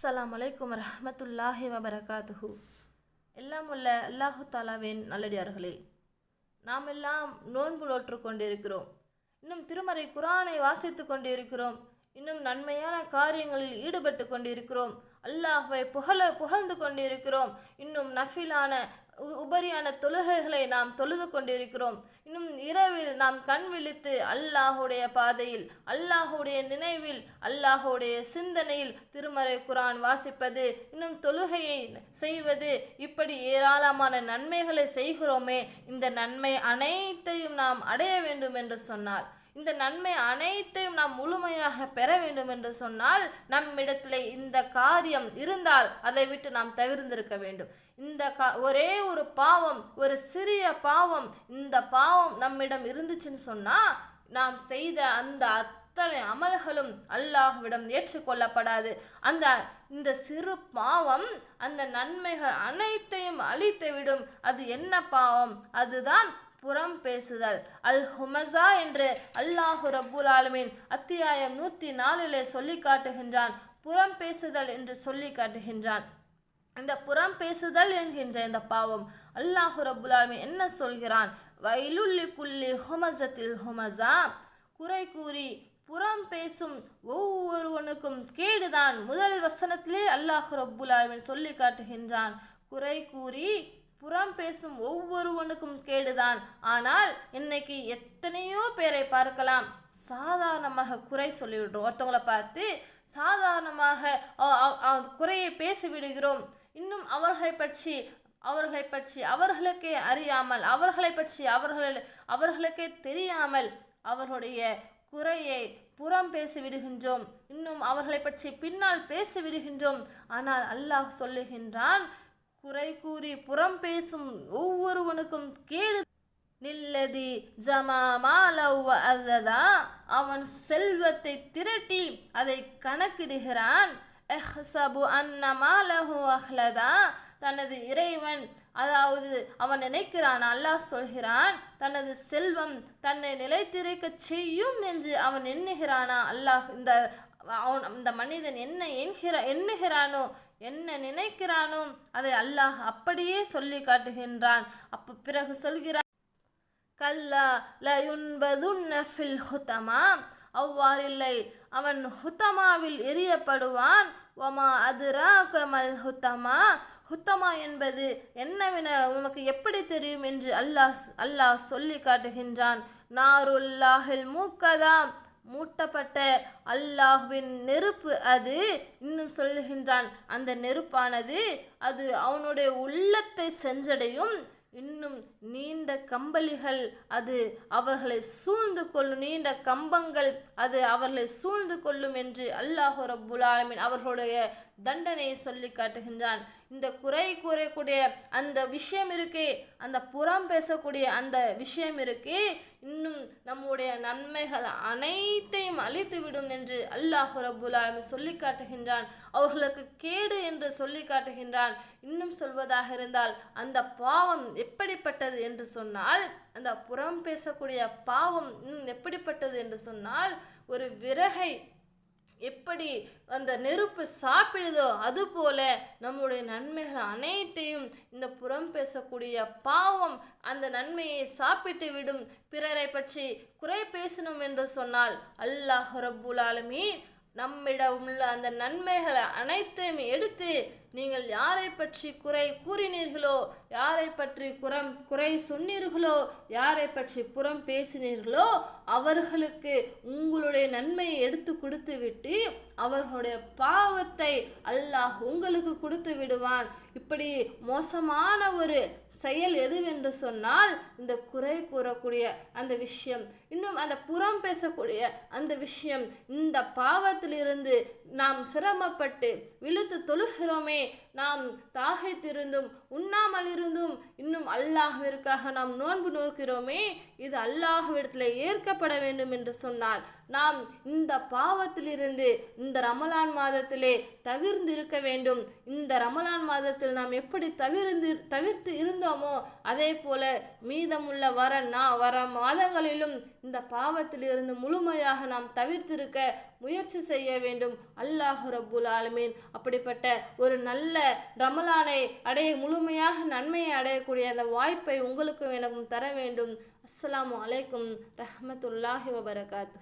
அஸ்லாம் வலைக்கம் ரஹமத்துல்லாஹி வபரகாத்துஹு. எல்லாம் உள்ள அல்லாஹு தாலாவின் நல்லடியார்களே நாம் எல்லாம் நோன்பு நோற்று கொண்டிருக்கிறோம். இன்னும் திருமறை குரானை வாசித்து கொண்டிருக்கிறோம். இன்னும் நன்மையான காரியங்களில் ஈடுபட்டு கொண்டிருக்கிறோம். அல்லாஹுவை புகழ புகழ்ந்து கொண்டிருக்கிறோம். இன்னும் நஃபிலான உபரியான தொழுகைகளை நாம் தொழுது கொண்டிருக்கிறோம். இன்னும் இரவில் நாம் கண் விழித்து அல்லாஹுடைய பாதையில் அல்லாஹுடைய நினைவில் அல்லாஹுடைய சிந்தனையில் திருமறை குரான் வாசிப்பது இன்னும் தொழுகையை செய்வது இப்படி ஏராளமான நன்மைகளை செய்கிறோமே இந்த நன்மை அனைத்தையும் நாம் அடைய வேண்டும் என்று சொன்னார். இந்த நன்மை அனைத்தையும் நாம் முழுமையாக பெற வேண்டும் என்று சொன்னால் நம்மிடத்தில் இந்த காரியம் இருந்தால் அதை விட்டு நாம் தவிர்ந்திருக்க வேண்டும். இந்த கா ஒரே ஒரு பாவம் ஒரு சிறிய பாவம் இந்த பாவம் நம்மிடம் இருந்துச்சுன்னு சொன்னால் நாம் செய்த அந்த அத்தனை அமல்களும் அல்லாஹ்விடம் ஏற்றுக்கொள்ளப்படாது. அந்த இந்த சிறு பாவம் அந்த நன்மைகள் அனைத்தையும் அழித்து விடும் அது என்ன பாவம்? அதுதான் புறம் பேசுதல். அல் ஹுமசா என்று அல்லாஹு ரபுல் ஆலமீன் அத்தியாயம் நூற்றி நாலிலே சொல்லி காட்டுகின்றான். புறம் பேசுதல் என்று சொல்லி காட்டுகின்றான். இந்த புறம் பேசுதல் என்கின்ற இந்த பாவம் அல்லாஹு ரப்புல் ஆலமீன் என்ன சொல்கிறான்? வயலுள்ளி குள்ளி ஹுமசத்தில் ஹுமசா குறை கூறி புறம் பேசும் ஒவ்வொருவனுக்கும் கேடுதான். முதல் வசனத்திலே அல்லாஹ் ரப்புல் ஆலமீன் சொல்லி காட்டுகின்றான். குறை கூறி புறம் பேசும் ஒவ்வொருவனுக்கும் கேடுதான். ஆனால் இன்னைக்கு எத்தனையோ பேரை பார்க்கலாம். சாதாரணமாக குறை சொல்லிவிடுறோம். ஒருத்தவங்களை பார்த்து சாதாரணமாக குறையை பேசி விடுகிறோம் இன்னும் அவர்களை பற்றி அவர்களை பற்றி அவர்களுக்கே அறியாமல் அவர்களை பற்றி அவர்கள் அவர்களுக்கே தெரியாமல் அவர்களுடைய குறையை புறம் பேசி விடுகின்றோம் இன்னும் அவர்களை பற்றி பின்னால் பேசி விடுகின்றோம் ஆனால் அல்லாஹ் சொல்லுகின்றான் குறை கூறி புறம் பேசும் ஒவ்வொருவனுக்கும் கேடு நில்லதி. ஜமாமாலவ் அததா அவன் செல்வத்தை திரட்டி அதை கணக்கிடுகிறான். எஹ்சபு அன்னமாலஹு அஹ்லதா. தனது இறைவன் அதாவது அவன் நினைக்கிறான் அல்லாஹ் சொல்கிறான் தனது செல்வம் தன்னை நிலைத்திருக்க செய்யும் என்று அவன் எண்ணுகிறானா? அல்லாஹ் இந்த அவன் இந்த மனிதன் என்ன எண்கிற எண்ணுகிறானோ என்ன நினைக்கிறானோ அதை அல்லாஹ் அப்படியே சொல்லி காட்டுகின்றான். அப்போ பிறகு சொல்கிறான் கல்லா லயுன்பதுன்ன ஃபில் ஹுத்தமா அவ்வாறில்லை. அவன் ஹுத்தமாவில் எரியப்படுவான். ஒமா அதுரா கமல் ஹுத்தமா ஹுத்தமா என்பது என்னவென உனக்கு எப்படி தெரியும்? என்று அல்லாஹ் அல்லாஹ் சொல்லி காட்டுகின்றான். நாருல்லாஹில் மூக்கதாம். மூட்டப்பட்ட அல்லாஹ்வின் நெருப்பு அது. இன்னும் சொல்லுகின்றான் அந்த நெருப்பானது அது அவனுடைய உள்ளத்தை சென்றடையும் இன்னும் நீண்ட கம்பளிகள் அது அவர்களை சூழ்ந்து கொள்ளும் நீண்ட கம்பங்கள் அது அவர்களை சூழ்ந்து கொள்ளும் என்று அல்லாஹு ரப்புல் ஆலமின் அவர்களுடைய தண்டனையை சொல்லி காட்டுகின்றான். இந்த குறை கூறக்கூடிய அந்த விஷயம் இருக்கே அந்த புறம் பேசக்கூடிய அந்த விஷயம் இருக்கே இன்னும் நம்முடைய நன்மைகள் அனைத்தையும் அழித்துவிடும் என்று அல்லாஹு ரபுல் ஆலமின் சொல்லி காட்டுகின்றான். அவர்களுக்கு கேடு என்று சொல்லி காட்டுகின்றான். இன்னும் சொல்வதாக இருந்தால் அந்த பாவம் எப்படிப்பட்டது என்று சொன்னால் அந்த புறம் பேசக்கூடிய பாவம் இன்னும் எப்படிப்பட்டது என்று சொன்னால் ஒரு விறகை எப்படி அந்த நெருப்பு சாப்பிடுதோ அதுபோல நம்முடைய நன்மைகள் அனைத்தையும் இந்த புறம் பேசக்கூடிய பாவம் அந்த நன்மையை சாப்பிட்டு விடும் பிறரை பற்றி குறை பேசணும் என்று சொன்னால் அல்லாஹ் ரபுல் ஆலமீன் நம்மிடம் உள்ள அந்த நன்மைகளை அனைத்தையும் எடுத்து நீங்கள் யாரை பற்றி குறை கூறினீர்களோ யாரை பற்றி குறம் குறை சொன்னீர்களோ? யாரை பற்றி புறம் பேசினீர்களோ? அவர்களுக்கு உங்களுடைய நன்மையை எடுத்து கொடுத்து விட்டு அவர்களுடைய பாவத்தை அல்லாஹ் உங்களுக்கு கொடுத்து விடுவான். இப்படி மோசமான ஒரு செயல் எதுவென்று சொன்னால் இந்த குறை கூறக்கூடிய அந்த விஷயம் இன்னும் அந்த புறம் பேசக்கூடிய அந்த விஷயம் இந்த பாவத்திலிருந்து நாம் சிரமப்பட்டு விழுத்து தொழுகிறோமே நாம் தாகைத்திருந்தும் உண்ணாமல் இருந்தும் இன்னும் அல்லாஹ்விற்காக நாம் நோன்பு நோக்கிறோமே இது அல்லாஹ்விடத்தில் ஏற்கப்பட வேண்டும் என்று சொன்னால் நாம் இந்த பாவத்திலிருந்து இந்த ரமலான் மாதத்திலே தவிர்ந்து இருக்க வேண்டும். இந்த ரமலான் மாதத்தில் நாம் எப்படி தவிர்ந்து தவிர்த்து இருந்தோமோ அதே போல மீதமுள்ள வர நா வர மாதங்களிலும் இந்த பாவத்திலிருந்து முழுமையாக நாம் தவிர்த்திருக்க முயற்சி செய்ய வேண்டும். அல்லாஹ் ரபுல் ஆலமீன். அப்படிப்பட்ட ஒரு நல்ல ரமலானை அடைய முழுமையாக நன்மையை அடையக்கூடிய அந்த வாய்ப்பை உங்களுக்கும் எனக்கும் தர வேண்டும். அஸ்லாம் அலைக்கும் ரஹமத்துல்லாஹி வபரகாத்து